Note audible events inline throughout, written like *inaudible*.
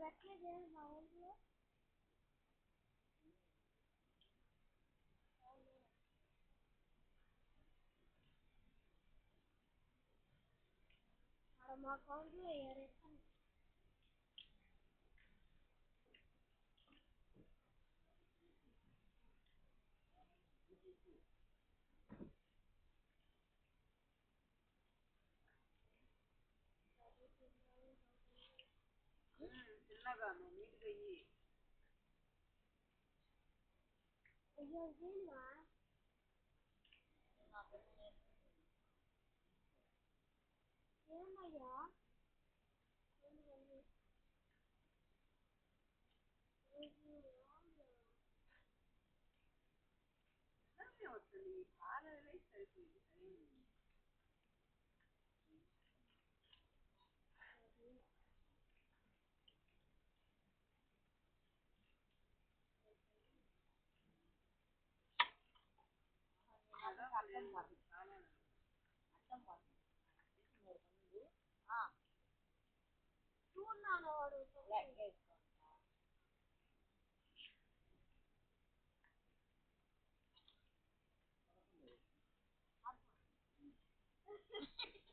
పెట్టలేదే మా ఊళ్ళో మా అకౌంట్లో వేయరు 那个农民这个亿。我要金马。ஏமா யா என்ன ஒருத்தனி காலையில లెక్క వేసుకుంటా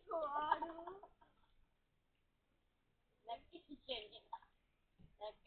వాడు లెక్క ఇచ్చేది లెక్క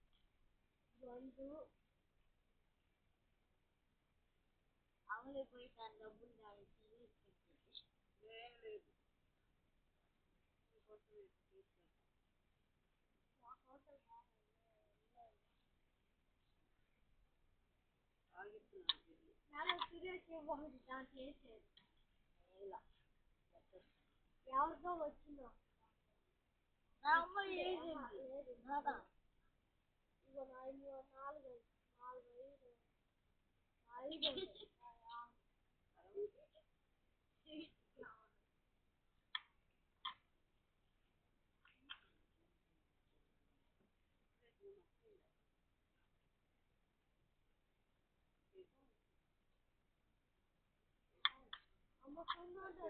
బంధు అవును పోయి దాని డబ్బులు దాని ఏం లేదు. సీరియస్ దాంట్లో వేసేది ఎవరితో వచ్చిందో నా అమ్మ వేసింది నాదా ఇగో నాలుగు నాలుగు నాలుగు ఐదు ఐదు *laughs* అమ్మ కొన్నాడు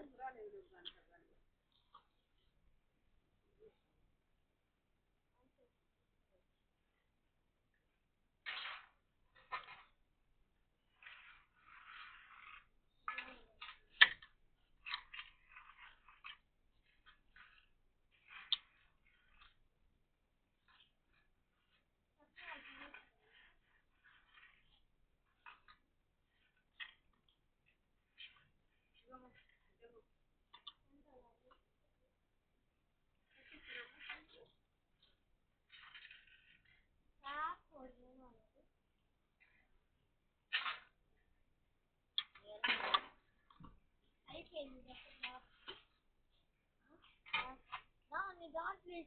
నీ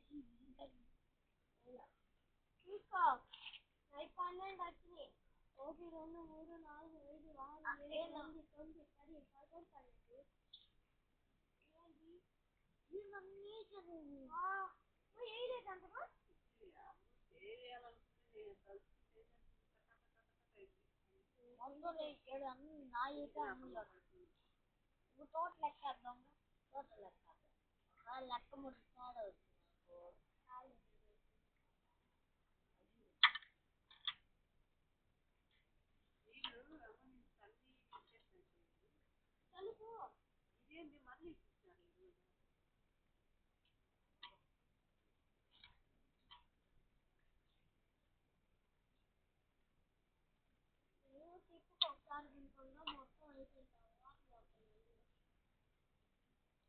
అవి పన్నెండు వచ్చినాయి ఒకటి రెండు మూడు నాలుగు ఐదు ఆరు ఏడు ఎనిమిది తొమ్మిది పది పదకొండు పన్నెండు ఇవన్నీ చదివి ఏడు అన్ని నా ఇప్పుడు తోట లెక్క వేద్దాం తోట లెక్క లెక్క Please.